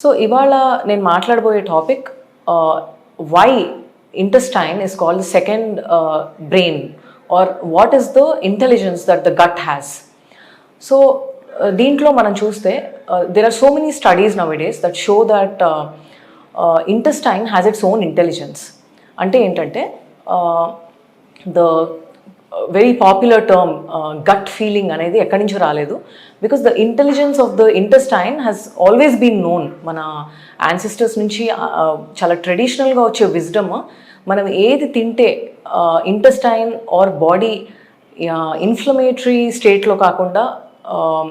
So ఇవాళ నేను మాట్లాడబోయే topic why intestine is called second brain or what is the intelligence that the gut has so దీంట్లో మనం చూస్తే there are so many studies nowadays that show that intestine has its own intelligence అంటే ఏంటంటే the very popular term gut feeling అనేది ఎక్కడి నుంచో రాలేదు. Because the intelligence of the intestine has always been known మన యాన్సిస్టర్స్ నుంచి uh, uh, చాలా ట్రెడిషనల్గా వచ్చే విజ్డమ్ మనం ఏది తింటే ఇంటెస్టైన్ ఆర్ బాడీ ఇన్ఫ్లమేటరీ స్టేట్లో కాకుండా um,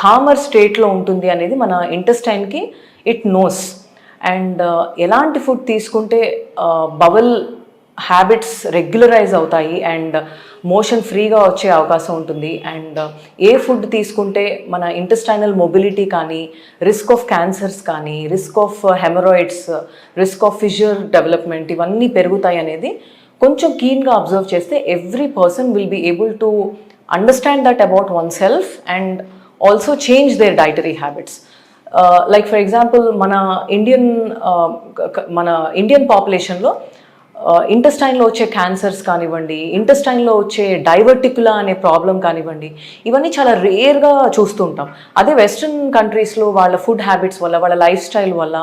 కామర్ స్టేట్లో ఉంటుంది అనేది మన ఇంటెస్టైన్కి ఇట్ నోస్ అండ్ ఎలాంటి ఫుడ్ తీసుకుంటే uh, బబల్ హ్యాబిట్స్ రెగ్యులరైజ్ అవుతాయి అండ్ మోషన్ ఫ్రీగా వచ్చే అవకాశం ఉంటుంది. అండ్ ఏ ఫుడ్ తీసుకుంటే మన ఇంటెస్టైనల్ మొబిలిటీ కానీ రిస్క్ ఆఫ్ క్యాన్సర్స్ కానీ risk of haemorrhoids risk of fissure development ఇవన్నీ పెరుగుతాయి అనేది కొంచెం కీన్గా అబ్జర్వ్ చేస్తే every person will be able to understand that about oneself and also change their dietary habits like for example మన Indian మన Indian పాపులేషన్లో ఇంటెస్టైన్లో వచ్చే క్యాన్సర్స్ కానివ్వండి ఇంటెస్టైన్లో వచ్చే డైవర్టికులా అనే ప్రాబ్లం కానివ్వండి ఇవన్నీ చాలా రేర్గా చూస్తుంటాం అదే వెస్ట్రన్ కంట్రీస్లో వాళ్ళ ఫుడ్ హ్యాబిట్స్ వల్ల వాళ్ళ లైఫ్ స్టైల్ వల్ల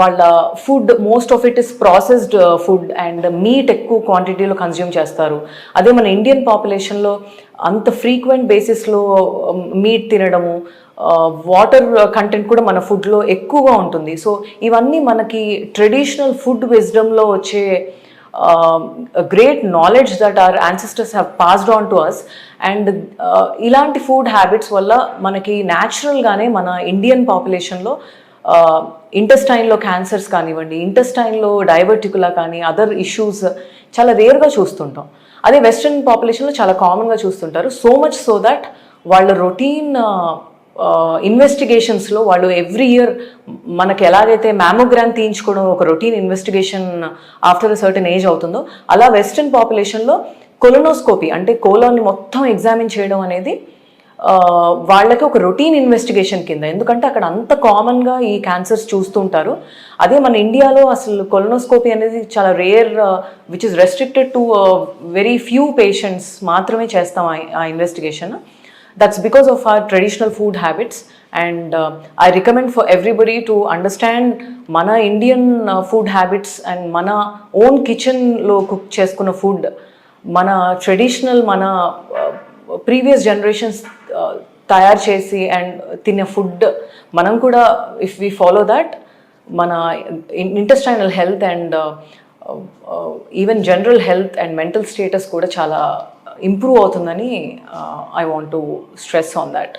వాళ్ళ food most of it is processed food and meat ఎక్కువ క్వాంటిటీలో కన్జ్యూమ్ చేస్తారు. అదే మన ఇండియన్ పాపులేషన్లో అంత ఫ్రీక్వెంట్ బేసిస్లో మీట్ తినడము వాటర్ కంటెంట్ కూడా మన ఫుడ్లో ఎక్కువగా ఉంటుంది. సో ఇవన్నీ మనకి ట్రెడిషనల్ ఫుడ్ విజ్డమ్లో వచ్చే great knowledge that our ancestors have passed on to us and ఇలాంటి ఫుడ్ హ్యాబిట్స్ వల్ల మనకి న్యాచురల్గానే మన ఇండియన్ పాపులేషన్లో ఇంటెస్టైన్లో క్యాన్సర్స్ కానివ్వండి ఇంటెస్టైన్లో డైవర్టికులా కానీ అదర్ ఇష్యూస్ చాలా రేర్గా చూస్తుంటాం. అదే వెస్ట్రన్ పాపులేషన్లో చాలా కామన్గా చూస్తుంటారు. సో మచ్ సో దట్ వాళ్ళ రొటీన్ ఇన్వెస్టిగేషన్స్లో వాళ్ళు ఎవ్రీ ఇయర్ మనకి ఎలాగైతే మ్యామోగ్రామ్ తీయించుకోవడం ఒక routine investigation after the certain age అవుతుందో అలా వెస్ట్రన్ పాపులేషన్లో కొలనోస్కోపీ అంటే కోలోని మొత్తం ఎగ్జామిన్ చేయడం అనేది వాళ్ళకి ఒక రొటీన్ ఇన్వెస్టిగేషన్ కింద. ఎందుకంటే అక్కడ అంత కామన్గా ఈ క్యాన్సర్స్ చూస్తుంటారు అదే మన ఇండియాలో అసలు కొలనోస్కోపీ అనేది చాలా rare which is restricted to very few patients మాత్రమే చేస్తాం ఆ investigation that's because of our traditional food habits and I recommend for everybody to understand మన ఇండియన్ ఫుడ్ హ్యాబిట్స్ అండ్ మన ఓన్ కిచెన్లో కుక్ చేసుకున్న ఫుడ్ మన ట్రెడిషనల్ మన previous generations తయారు చేసి అండ్ తినే ఫుడ్ మనం కూడా ఇఫ్ వీ ఫాలో దాట్ మన intestinal health and even general health and mental status కూడా చాలా ఇంప్రూవ్ అవుతుందని I want to stress on that